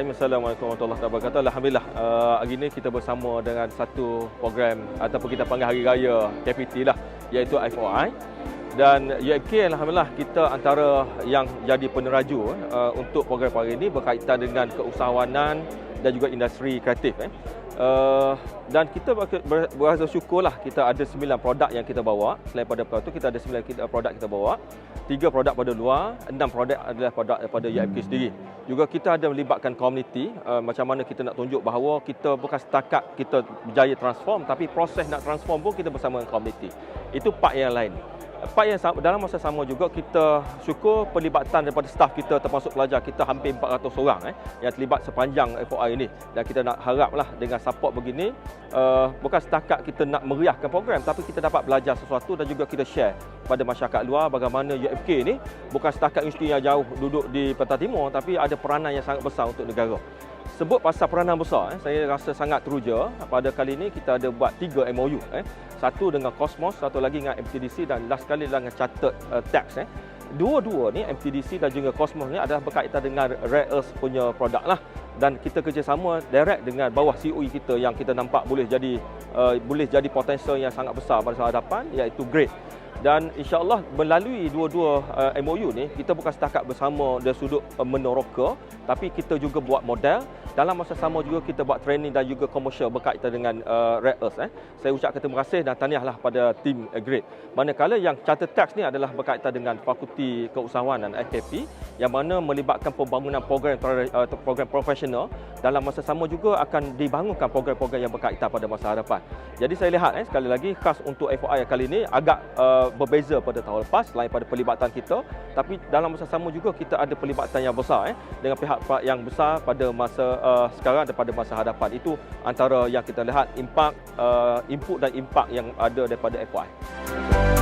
Bismillahirrahmanirrahim. Assalamualaikum warahmatullahi wabarakatuh. Alhamdulillah, uh, hari ini kita bersama dengan satu program ataupun kita panggil Hari Raya KPT lah, iaitu I4I. Dan UFK Alhamdulillah kita antara yang jadi peneraju uh, untuk program hari ini berkaitan dengan keusahawanan dan juga industri kreatif. Eh. Uh, dan kita berasa syukurlah kita ada 9 produk yang kita bawa. Selain pada itu kita ada 9 produk kita bawa. 3 produk pada luar, 6 produk adalah produk daripada UFK sendiri. Juga kita ada melibatkan komuniti uh, macam mana kita nak tunjuk bahawa kita bukan setakat kita berjaya transform tapi proses nak transform pun kita bersama dengan komuniti. Itu part yang lain part yang sama, dalam masa sama juga kita syukur pelibatan daripada staf kita termasuk pelajar kita hampir 400 orang eh, yang terlibat sepanjang FOI ini. Dan kita nak haraplah dengan support begini uh, bukan setakat kita nak meriahkan program tapi kita dapat belajar sesuatu dan juga kita share pada masyarakat luar bagaimana UFK ini. Bukan setakat institusi yang jauh duduk di Pantai Timur tapi ada peranan yang sangat besar untuk negara sebut pasal peranan besar, eh, saya rasa sangat teruja. Pada kali ini kita ada buat tiga MOU. Eh. Satu dengan Cosmos, satu lagi dengan MTDC dan last kali dengan Chartered uh, Tax. Eh. Dua-dua ni MTDC dan juga Cosmos ni adalah berkaitan dengan rare earth punya produk lah. Dan kita kerjasama direct dengan bawah COE kita yang kita nampak boleh jadi uh, boleh jadi potensial yang sangat besar pada hadapan iaitu Great dan insyaAllah melalui dua-dua uh, MOU ni kita bukan setakat bersama dari sudut uh, meneroka tapi kita juga buat model dalam masa sama juga kita buat training dan juga komersial berkaitan dengan uh, Red Earth. Eh. Saya ucapkan terima kasih dan tahniahlah pada tim Great. Manakala yang Charter Tax ni adalah berkaitan dengan Fakulti Keusahawanan FKP yang mana melibatkan pembangunan program uh, program profesional dalam masa sama juga akan dibangunkan program-program yang berkaitan pada masa hadapan. Jadi saya lihat eh, sekali lagi khas untuk FOI kali ini agak uh, berbeza pada tahun lepas selain pada pelibatan kita tapi dalam masa sama juga kita ada pelibatan yang besar eh, dengan pihak-pihak yang besar pada masa uh, sekarang dan pada masa hadapan itu antara yang kita lihat impak uh, input dan impak yang ada daripada FY.